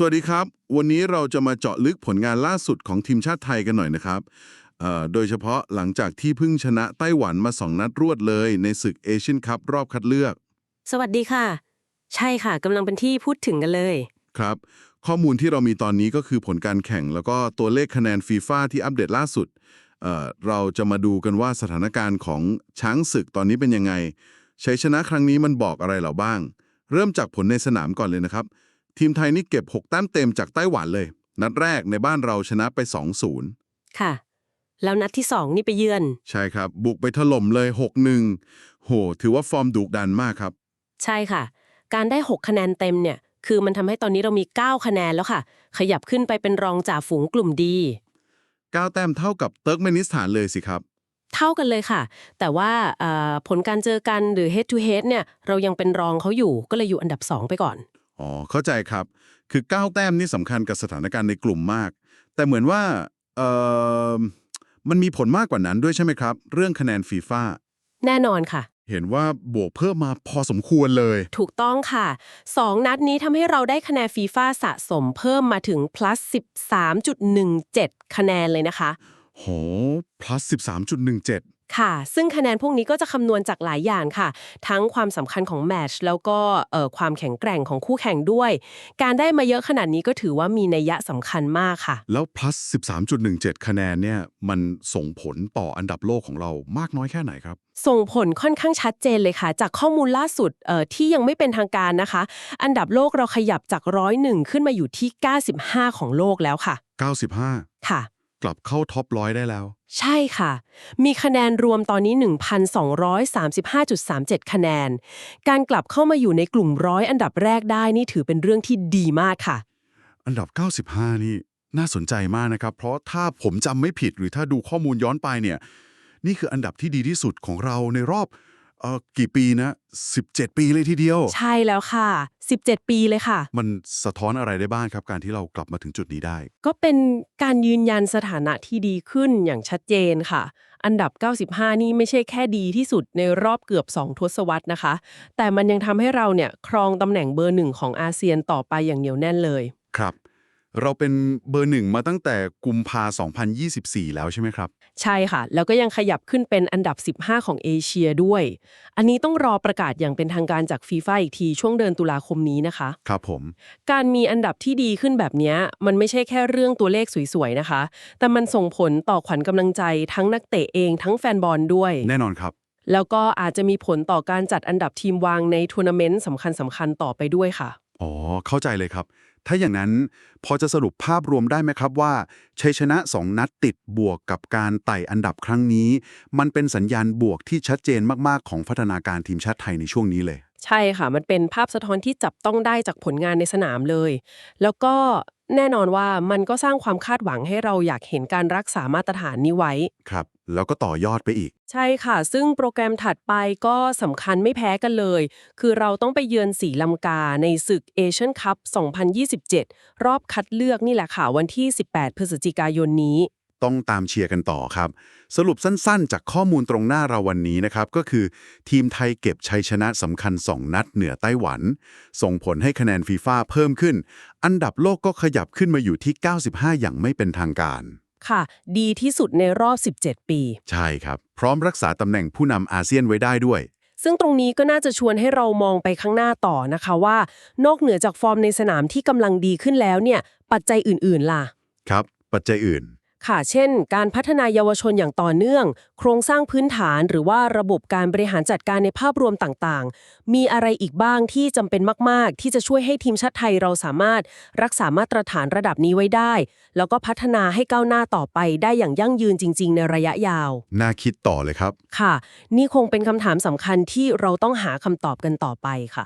สวัสดีครับ วันนี้เราจะมาเจาะลึกผลงานล่าสุดของทีมชาติไทยกันหน่อยนะครับเอ่อโดยเฉพาะหลังจากที่เพิ่งชนะไต้หวันมา2นัดรวดเลยในศึกเอเชียนคัพรอบคัดเลือก สวัสดีค่ะ ใช่ค่ะกำลังเป็นที่พูดถึงกันเลย ครับ ข้อมูลที่เรามีตอนนี้ก็คือผลการแข่ง แล้วก็ตัวเลขคะแนนฟีฟ่าที่อัปเดตล่าสุดเอ่อเราจะมาดูกันว่าสถานการณ์ของช้างศึกตอนนี้เป็นยังไงชัยชนะครั้งนี้มันบอกอะไรเราบ้าง เริ่มจากผลในสนามก่อนเลยนะครับ ทีมไทยนี่เก็บ 6 แต้มเต็มจากไต้หวันเลย นัดแรกในบ้านเราชนะไป 2-0 ค่ะ แล้วนัดที่สองนี่ไปเยือน ใช่ครับ บุกไปถล่มเลย 6-1 โห ถือว่าฟอร์มดุดันมากครับ ใช่ค่ะ การได้ 6 คะแนนเต็มเนี่ย คือมันทำให้ตอนนี้เรามี 9 คะแนนแล้วค่ะ ขยับขึ้นไปเป็นรองจ่าฝูงกลุ่มดี9แต้มเท่ากับเติร์กเมนิสถานเลยสิครับเท่ากันเลยค่ะ แต่ว่าเอ่อผลการเจอกันหรือ head to head เนี่ย เรายังเป็นรองเขาอยู่ ก็เลยอยู่อันดับ 2 ไปก่อน อ๋อ เข้าใจครับ คือ 9 แต้มนี่สำคัญกับสถานการณ์ในกลุ่มมาก แต่เหมือนว่าเอ่อมันมีผลมากกว่านั้นด้วยใช่ไหมครับ เรื่องคะแนนฟีฟ่าแน่นอนค่ะ เห็นว่าบวกเพิ่มมาพอสมควรเลย ถูกต้องค่ะ 2 นัดนี้ทำให้เราได้คะแนนฟีฟ่าสะสมเพิ่มมาถึง plus 13.17 คะแนนเลยนะคะ โห plus 13.17 ค่ะ ซึ่งคะแนนพวกนี้ก็จะคำนวณจากหลายอย่างค่ะ ทั้งความสำคัญของแมตช์แล้วก็เอ่อความแข็งแกร่งของคู่แข่งด้วย การได้มาเยอะขนาดนี้ก็ถือว่ามีนัยยะสำคัญมากค่ะ แล้ว plus 13.17 คะแนนเนี่ย มันส่งผลต่ออันดับโลกของเรามากน้อยแค่ไหนครับ ส่งผลค่อนข้างชัดเจนเลยค่ะ จากข้อมูลล่าสุดเอ่อที่ยังไม่เป็นทางการนะคะ อันดับโลกเราขยับจากร้อยหนึ่งขึ้นมาอยู่ที่ 95 ของโลกแล้วค่ะ 95 ค่ะ กลับเข้าท็อปร้อยได้แล้ว ใช่ค่ะ มีคะแนนรวมตอนนี้ 1,235.37 คะแนน การกลับเข้ามาอยู่ในกลุ่มร้อยอันดับแรกได้นี่ถือเป็นเรื่องที่ดีมากค่ะ อันดับ 95 นี่น่าสนใจมากนะครับ เพราะถ้าผมจำไม่ผิดหรือถ้าดูข้อมูลย้อนไปเนี่ย นี่คืออันดับที่ดีที่สุดของเราในรอบ เอ่อกี่ปีนะ 17 ปีเลยทีเดียว ใช่แล้วค่ะ 17 ปีเลยค่ะ มันสะท้อนอะไรได้บ้างครับ การที่เรากลับมาถึงจุดนี้ได้ ก็เป็นการยืนยันสถานะที่ดีขึ้นอย่างชัดเจนค่ะ อันดับ 95 นี่ไม่ใช่แค่ดีที่สุดในรอบเกือบ 2 ทศวรรษนะคะ แต่มันยังทำให้เราเนี่ยครองตำแหน่งเบอร์หนึ่งของอาเซียนต่อไปอย่างเหนียวแน่นเลย ครับ เราเป็นเบอร์หนึ่งมาตั้งแต่กุมภา2024 แล้วใช่ไหมครับ ใช่ค่ะ แล้วก็ยังขยับขึ้นเป็นอันดับ 15 ของเอเชียด้วย อันนี้ต้องรอประกาศอย่างเป็นทางการจากฟีฟ่าอีกที ช่วงเดือนตุลาคมนี้นะคะ ครับผม การมีอันดับที่ดีขึ้นแบบเนี้ยมันไม่ใช่แค่เรื่องตัวเลขสวยๆนะคะ แต่มันส่งผลต่อขวัญกำลังใจทั้งนักเตะเองทั้งแฟนบอลด้วย แน่นอนครับแล้วก็อาจจะมีผลต่อการจัดอันดับทีมวางในทัวร์นาเมนต์สำคัญสำคัญๆต่อไปด้วยค่ะ อ๋อ เข้าใจเลยครับ ถ้าอย่างนั้นพอจะสรุปภาพรวมได้ไหมครับว่า ชัยชนะ2นัดติดบวกกับการไต่อันดับครั้งนี้ มันเป็นสัญญาณบวกที่ชัดเจนมากๆของพัฒนาการทีมชาติไทยในช่วงนี้เลย ใช่ค่ะ มันเป็นภาพสะท้อนที่จับต้องได้จากผลงานในสนามเลย แล้วก็แน่นอนว่ามันก็สร้างความคาดหวังให้เราอยากเห็นการรักษามาตรฐานนี้ไว้ ครับ แล้วก็ต่อยอดไปอีก ใช่ค่ะ ซึ่งโปรแกรมถัดไปก็สำคัญไม่แพ้กันเลย คือเราต้องไปเยือนสีลังกาในศึกเอเชียนคัพ 2027 รอบคัดเลือกนี่แหละค่ะ วันที่ 18 พฤศจิกายนนี้ ต้องตามเชียร์กันต่อครับ สรุปสั้นๆ จากข้อมูลตรงหน้าเราวันนี้นะครับ ก็คือทีมไทยเก็บชัยชนะสำคัญ 2 นัดเหนือไต้หวัน ส่งผลให้คะแนนฟีฟ่าเพิ่มขึ้น อันดับโลกก็ขยับขึ้นมาอยู่ที่ 95 อย่างไม่เป็นทางการ ค่ะ ดีที่สุดในรอบ 17 ปี ใช่ครับ พร้อมรักษาตำแหน่งผู้นำอาเซียนไว้ได้ด้วยซึ่งตรงนี้ก็น่าจะชวนให้เรามองไปข้างหน้าต่อนะคะว่า นอกเหนือจากฟอร์มในสนามที่กำลังดีขึ้นแล้วเนี่ย ปัจจัยอื่นๆล่ะ ครับ ปัจจัยอื่น ค่ะ เช่น การพัฒนายเยาวชนอย่างต่อเนื่อง โครงสร้างพื้นฐานหรือว่าระบบการบริหารจัดการในภาพรวมต่างๆ มีอะไรอีกบ้างที่จำเป็นมาก ๆ ที่จะช่วยให้ทีมชาติไทยเราสามารถรักษามาตรฐานระดับนี้ไว้ได้ แล้วก็พัฒนาให้ก้าวหน้าต่อไปได้อย่างยั่งยืนจริง ๆ ในระยะยาว น่าคิดต่อเลยครับ ค่ะ นี่คงเป็นคำถามสำคัญที่เราต้องหาคำตอบกันต่อไปค่ะ